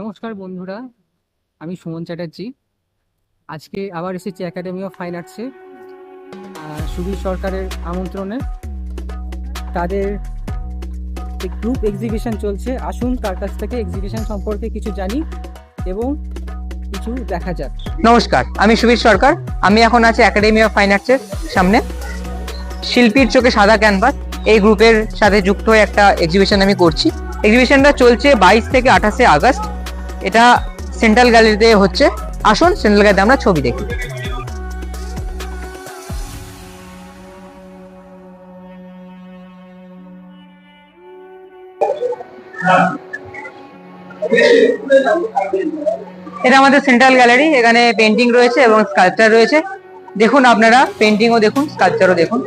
নমস্কার বন্ধুরা, আমি সুমন চ্যাটার্জি। আজকে আবার এসেছি একাডেমি অফ ফাইন আর্টসে সুবীর সরকারের আমন্ত্রণে। তাদের গ্রুপ এক্সিবিশন চলছে। আসুন তার কাছ থেকে এক্সিবিশন সম্পর্কে কিছু জানি এবং কিছু দেখা যাক। নমস্কার, আমি সুবীর সরকার। আমি এখন আছি একাডেমি অফ ফাইন আর্টসের সামনে। শিল্পীর চোখে সাদা ক্যানভাস এই গ্রুপের সাথে যুক্ত হয়ে একটা এক্সিবিশন আমি করছি। এক্সিবিশনটা চলছে বাইশ থেকে আঠাশে আগস্ট। এটা সেন্ট্রাল গ্যালারিতে হচ্ছে। আসুন সেন্ট্রাল গ্যালারিতে আমরা ছবি দেখি। এটা আমাদের সেন্ট্রাল গ্যালারি এখানে পেন্টিং রয়েছে এবং স্কাল্পচার রয়েছে। দেখুন আপনারা পেন্টিংও দেখুন স্কাল্পচারও দেখুন।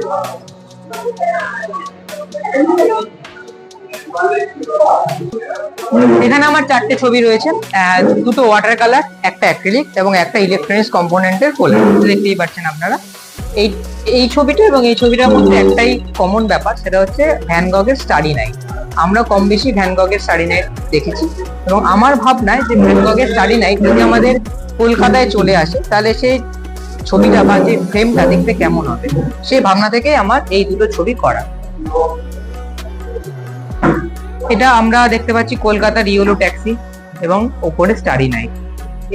এখানে আমার চারটে ছবি রয়েছে। দুটো ওয়াটার কালার একটা অ্যাক্রিলিক এবং একটা ইলেকট্রনিক্স কম্পোনেন্টের কোলার দেখতেই পাচ্ছেন আপনারা। এই এই ছবিটা এবং এই ছবিটার মধ্যে একটাই কমন ব্যাপার, সেটা হচ্ছে ভ্যানগগের স্টাডি নাইট আমরা কম বেশি ভ্যানগগের স্টাডি নাইট দেখেছি। এবং আমার ভাবনায় যে ভ্যানগগের স্টাডি নাইট যদি আমাদের কলকাতায় চলে আসে, তাহলে সেই ছবিটা বা যে ফ্রেমটা দেখতে কেমন হবে? সেই ভাবনা থেকে আমার এই দুটো ছবি করা। এটা আমরা দেখতে পাচ্ছি কলকাতার ইয়েলো ট্যাক্সি এবং ওপরে স্টাডি নাইট।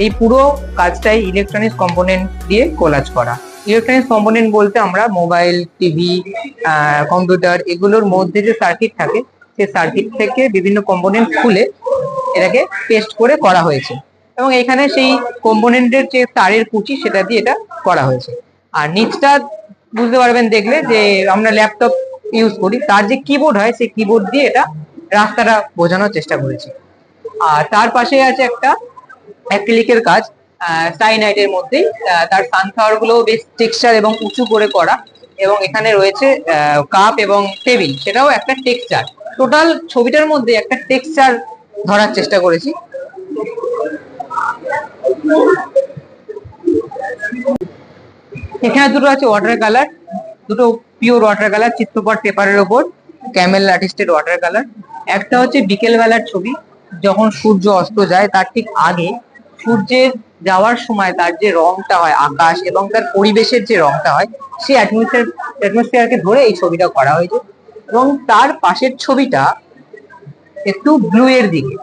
এই পুরো কাজটাই ইলেকট্রনিক্স কম্পোনেন্ট দিয়ে কোলাজ করা। ইলেকট্রনিক্স কম্পোনেন্ট বলতে আমরা মোবাইল টিভি কম্পিউটার এগুলোর মধ্যে যে সার্কিট থাকে, সেই সার্কিট থেকে বিভিন্ন কম্পোনেন্ট খুলে এটাকে টেস্ট করে করা হয়েছে। এবং এখানে সেই কম্পোনেন্টের যে তারের কুচি, সেটা দিয়ে এটা করা হয়েছে। আর নিচটা বুঝতে পারবেন দেখলে যে আমরা ল্যাপটপ ইউজ করি, তার যে কিবোর্ড হয়, সেই কিবোর্ড দিয়ে এটা রাস্তাটা বোঝানোর চেষ্টা করেছি। আর তার পাশে আছে একটা অ্যাক্রিলিকের কাজ সাইনাইটের মধ্যেই তার সানফ্লাওয়ারগুলো বেশ টেক্সচার এবং উঁচু করে করা এবং এখানে রয়েছে কাপ এবং টেবিল সেটাও একটা টেক্সচার টোটাল ছবিটার মধ্যে একটা টেক্সচার ধরার চেষ্টা করেছি। এখানে দুটো আছে ওয়াটার কালার দুটো পিওর ওয়াটার কালার চিত্রপট পেপারের ওপর ক্যামেল আর্টিস্টের ওয়াটার কালার একটা হচ্ছে বিকেল বেলার ছবি, যখন সূর্য অস্ত যায়, তার ঠিক আগে সূর্যের যাওয়ার সময় তার যে রংটা হয়, আকাশ এবং তার পরিবেশের যে রংটা হয় সেই অ্যাটমসফিয়ার অ্যাটমসফিয়ারকে ধরে এই ছবিটা করা হয়েছে এবং তার পাশের ছবিটা একটু ব্লু এর দিকে।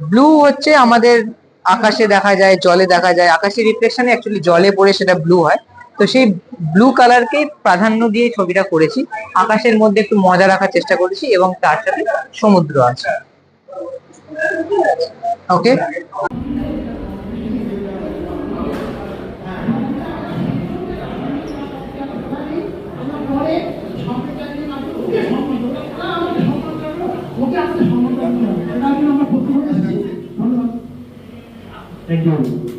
ব্লু হচ্ছে আমাদের আকাশে দেখা যায়, জলে দেখা যায়, আকাশের রিফ্লেকশনে অ্যাকচুয়ালি জলে পড়ে সেটা ব্লু হয়। তো সেই ব্লু কালারকে প্রাধান্য দিয়ে ছবিটা করেছি। আকাশের মধ্যে একটু মজা রাখার চেষ্টা করেছি এবং তার সাথে সমুদ্র আছে। ওকে একজন অনেকক্ষণ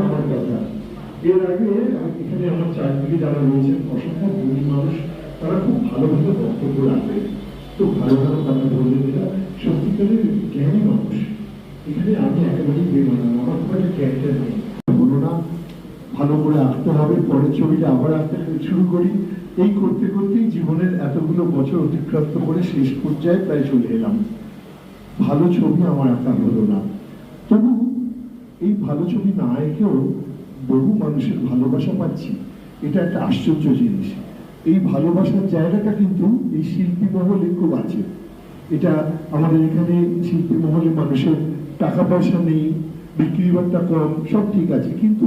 আমার কথা এর আগে এখানে আমার চারদিকে যারা রয়েছেন অসংখ্য গরিব মানুষ তারা খুব ভালোভাবে বক্তব্য রাখবে তো ভালো ভালো কথা এরা সত্যিকারের জ্ঞানী মানুষ এখানে আমি একেবারেই বেমানান আমার খুব নেই। বলো না ভালো করে আঁকতে হবে, পরের ছবিটা আবার আঁকতে শুরু করি। এই করতে করতেই জীবনের এতগুলো বছর অতিক্রান্ত করে শেষ পর্যায়ে প্রায় চলে এলাম। ভালো ছবি আমার আঁকা হলো না। তবু এই ভালো ছবি না এঁকেও বহু মানুষের ভালোবাসা পাচ্ছি। এটা একটা আশ্চর্য জিনিস। এই ভালোবাসার জায়গাটা কিন্তু এই শিল্পী মহলে খুব আছে। এটা আমাদের এখানে শিল্পী মহলে মানুষের টাকা পয়সা নেই, বিক্রি বাট্টা কম, সব ঠিক আছে। কিন্তু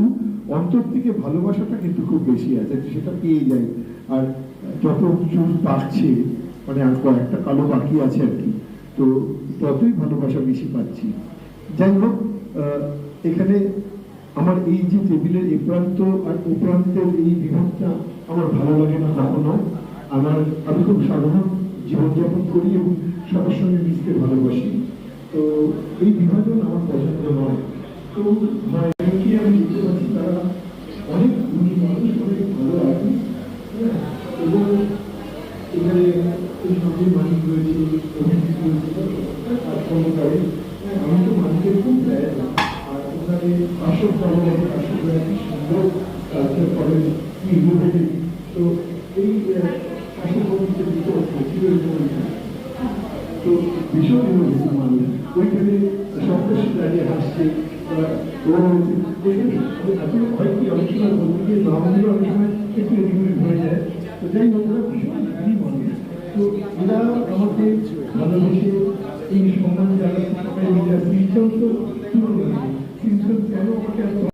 অন্তর থেকে ভালোবাসাটা কিন্তু খুব বেশি আছে সেটা পেয়ে যায়। আর যত চুল পাচ্ছে মানে আর কয়েকটা কালো বাকি আছে আর কি, তো ততই ভালোবাসা বেশি পাচ্ছি। যাই হোক এখানে আমার এই যে টেবিলের এ প্রান্ত আর ও প্রান্তের এই বিভাগটা আমার ভালো লাগে না কখনো আমার, আমি খুব সাধারণ জীবনযাপন করি এবং সবার সঙ্গে মিশতে ভালোবাসি। তো এই বিভাজন আমার পছন্দ নয়। তো কি আমি দেখতে পাচ্ছি তারা অনেক গুণী মানুষ অনেক ভালো আছে এবং এখানে এই সঙ্গে মালিক রয়েছে অভিজিৎ রয়েছে কাজকর্ম করে। হ্যাঁ, আমি তো মালিকের খুব ব্যয় আর ওখানে আসল লাগে আসল সুন্দর কালচার করেন কি ইনোভেটিভ তো এই আসল দিতে তো ভীষণ ইনোভেটিভ মানুষ ওইখানে সন্ত্রাসী দাঁড়িয়ে হাসছে দেখে আসলে হয় কি অনেক সময়